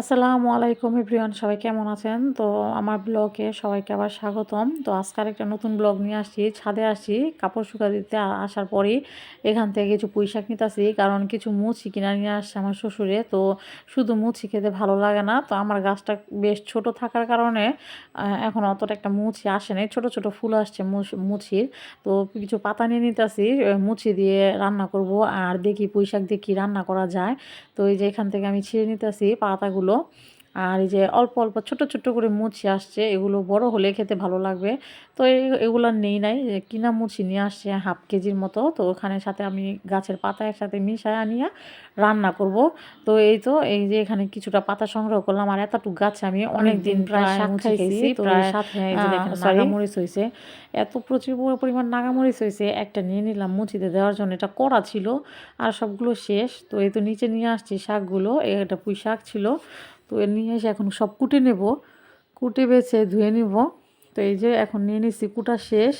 আসসালামু আলাইকুম এভরিওয়ান, সবাই কেমন আছেন? তো আমার ব্লগে সবাইকে আবার স্বাগতম। তো আজকাল একটা নতুন ব্লগ নিয়ে আসছি। ছাদে আসি কাপড় শুকা দিতে আসার পরেই এখান থেকে কিছু পুঁই শাক নিতেছি, কারণ কিছু মুচি কিনা নিয়ে আসছে আমার শ্বশুরে। তো শুধু মুচি খেতে ভালো লাগে না, তো আমার গাছটা বেশ ছোট থাকার কারণে এখন অতটা একটা মুচি আসে নাই। ছোটো ছোট ফুল আসছে মুচির। তো কিছু পাতা নিয়ে নিতেছি মুচি দিয়ে রান্না করব, আর দেখি পুঁই শাক দিয়ে কী রান্না করা যায়। তো এই যে এখান থেকে আমি ছিঁড়ে নিতেছি, পাতাগুলো হলো আর এই যে অল্প অল্প ছোট ছোট করে মুচি আসছে এগুলো বড় হলে খেতে ভালো লাগবে। তো এগুলো নেই নাই যে কিনা মুচি নিয়ে আসছে হাফ কেজির মতো। তো ওখানে সাথে আমি গাছের পাতা একসাথে মিশায় আনিয়া রান্না করব। তো এই তো এই যে এখানে কিছুটা পাতা সংগ্রহ করলাম। আর এতটুকু গাছে আমি অনেক দিন প্রায় মুচি সাথে নাগামরিচ হয়েছে এত প্রচুর পরিমাণ নাগামরিচ হয়েছে একটা নিয়ে নিলাম মুচিতে দেওয়ার জন্য। এটা করা ছিল আর সবগুলো শেষ। তো এই তো নিচে নিয়ে আসছি শাকগুলো এটা পুঁই শাক ছিল। তো নিয়ে এসে এখন সব কুটে নেব। কুটে বেছে ধুয়ে নিব। তো এই যে এখন নিয়ে নিছি, কুটা শেষ।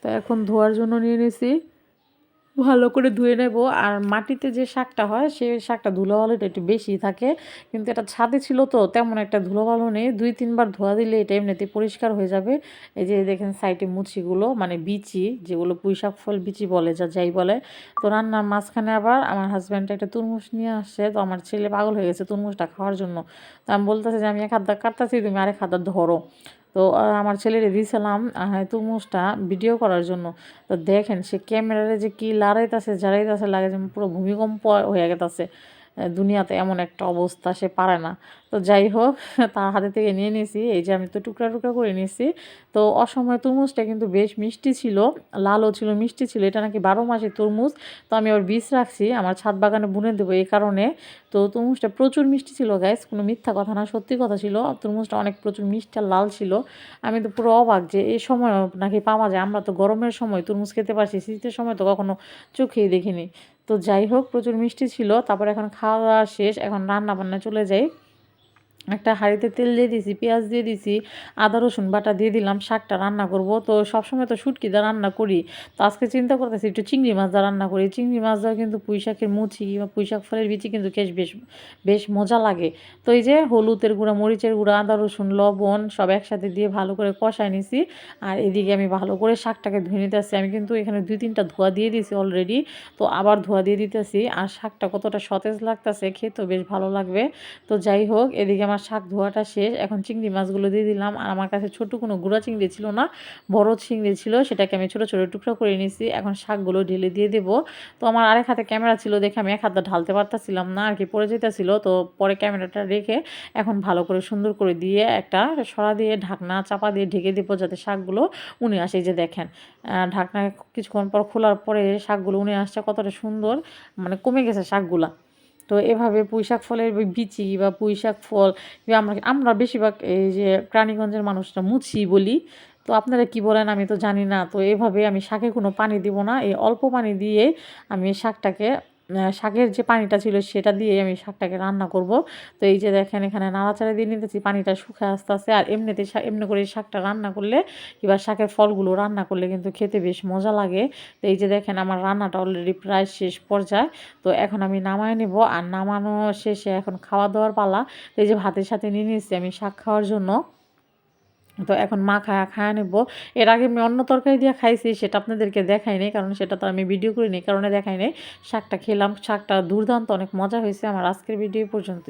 তো এখন ধোয়ার জন্য নিয়ে নিছি। ভালো করে ধুয়ে নেব। আর মাটিতে যে শাকটা হয় সেই শাকটা ধুলোবালুটা একটু বেশি থাকে। কিন্তু এটা ছাদে ছিল তো, তেমন একটা ধুলোবালু নেই। দুই, তিনবার ধোয়া দিলে এটা এমনিতে পরিষ্কার হয়ে যাবে। এই যে দেখেন সাইডে মুচিগুলো মানে বিচি, যেগুলো পুঁইশাক ফল বিচি বলে, যা যাই বলে। তো রান্নার মাঝখানে আবার আমার হাজব্যান্ডটা একটা তরমুজ নিয়ে আসছে। তো আমার ছেলে পাগল হয়ে গেছে তরমুজটা খাওয়ার জন্য। তো আমি বলতেছে যে, আমি এক হাত কাটতেছি, তুমি আরেক হাত ধরো। তো আমার ছেলের দিয়েছিলাম আহ, মুসটা ভিডিও করার জন্য। তো দেখেন সে ক্যামেরারে যে কি লারাইতাছে জারাইতাছে লাগে যে পুরো ভূমিকম্প হয়ে গেছে দুনিয়াতে এমন একটা অবস্থা, সে পারে না। তো যাই হোক, তার হাতে থেকে নিয়ে নিয়েছি এই যে আমি তো টুকরা টুকরা করে নিয়েছি তো অসময় তরমুজটা কিন্তু বেশ মিষ্টি ছিল, লালও ছিল, মিষ্টি ছিল। এটা নাকি বারো মাসে তরমুজ, তো আমি ওর বীজ রাখছি, আমার ছাদ বাগানে বুনে দেবো এই কারণে। তো তরমুজটা প্রচুর মিষ্টি ছিল গ্যাস কোনো মিথ্যা কথা না, সত্যি কথা ছিল। তরমুজটা অনেক প্রচুর মিষ্টি লাল ছিল। আমি তো পুরো অবাক যে এই সময় নাকি পাওয়া যায়, আমরা তো গরমের সময় তরমুজ খেতে পারছি, শীতের সময় তো কখনো চোখেই দেখিনি। তো যাই হোক, প্রচুর মিষ্টি ছিল। তারপর এখন খাওয়া দাওয়া শেষ, এখন রান্না বান্না চলে যাই। একটা হাঁড়িতে তেল দিয়ে দিছি, পেঁয়াজ দিয়ে দিছি, আদা, রসুন বাটা দিয়ে দিলাম, শাকটা রান্না করব। তো সবসময় তো শুটকি দিয়ে রান্না করি। তো আজকে চিন্তা করতেছি একটু চিংড়ি মাছ দিয়ে রান্না করি। চিংড়ি মাছ দেওয়া কিন্তু পুঁই শাকের মুচি বা পুঁই শাক ফলের বিচি কিন্তু বেশ বেশ বেশ মজা লাগে। তো এই যে হলুদের গুঁড়া, মরিচের গুঁড়া, আদা, রসুন, লবণ সব একসাথে দিয়ে ভালো করে কষায় নিছি। আর এদিকে আমি ভালো করে শাকটাকে ধুয়ে নিতেছি। আমি কিন্তু এখানে দুই তিনটা ধোয়া দিয়ে দিছি অলরেডি তো আবার ধোয়া দিয়ে দিতেছি। আর শাকটা কতটা সতেজ লাগতেছে, খেতেও বেশ ভালো লাগবে। তো যাই হোক, এদিকে আমার শাক ধোয়াটা শেষ, এখন চিংড়ি মাছগুলো দিয়ে দিলাম। আর আমার কাছে ছোট কোনো গুঁড়া চিংড়ি ছিল না, বড় চিংড়ি ছিল, সেটাকে আমি ছোট ছোট টুকরো করে নিয়েছি এখন শাকগুলো ঢেলে দিয়ে দেবো। তো আমার আরেক হাতে ক্যামেরা ছিল, দেখে আমি এক হাতটা ঢালতে পারতাছিলাম না, আর কি পড়ে যেতেছিল তো পরে ক্যামেরাটা রেখে এখন ভালো করে সুন্দর করে দিয়ে একটা সরা দিয়ে ঢাকনা চাপা দিয়ে ঢেকে দেবো, যাতে শাকগুলো উনি আসে। যে দেখেন ঢাকনা কিছুক্ষণ পর খোলার পরে শাকগুলো উনি আসছে, কতটা সুন্দর মানে কমে গেছে শাকগুলা। তো এভাবে পুঁইশাক ফলের বিচি বা পুঁইশাক ফল আমরা আমরা বেশিরভাগ এই যে প্রাণীগঞ্জের মানুষরা মুছি বলি। তো আপনারা কি বলেন আমি তো জানি না। তো এভাবে আমি শাকে কোনো পানি দিব না। এই অল্প পানি দিয়ে আমি শাকটাকে শাকের যে পানিটা ছিল সেটা দিয়ে আমি শাকটাকে রান্না করব। তো এই যে দেখেন, এখানে নাড়াচাড়া দিয়ে নিতেছি, পানিটা শুকায় আস্তে আস্তে, আর এমনিতে এমনি করে শাকটা রান্না করলে কিংবা শাকের ফলগুলো রান্না করলে কিন্তু খেতে বেশ মজা লাগে। তো এই যে দেখেন, আমার রান্নাটা অলরেডি প্রায় শেষ পর্যায়ে। তো এখন আমি নামায় নেব, আর নামানো শেষে এখন খাওয়া দাওয়ার পালা। তো এই যে ভাতের সাথে নিয়ে নিয়েছি আমি শাক খাওয়ার জন্য। তো এখন মা খায়া খায়া নেব। এর আগে আমি অন্য তরকারি দিয়ে খাইছি, সেটা আপনাদেরকে দেখাই নেই, কারণ সেটা তো আমি ভিডিও করিনি কারণে দেখাই নাই। শাকটা খেলাম, শাকটা দুর্দান্ত, অনেক মজা হয়েছে আমার আজকের ভিডিও পর্যন্ত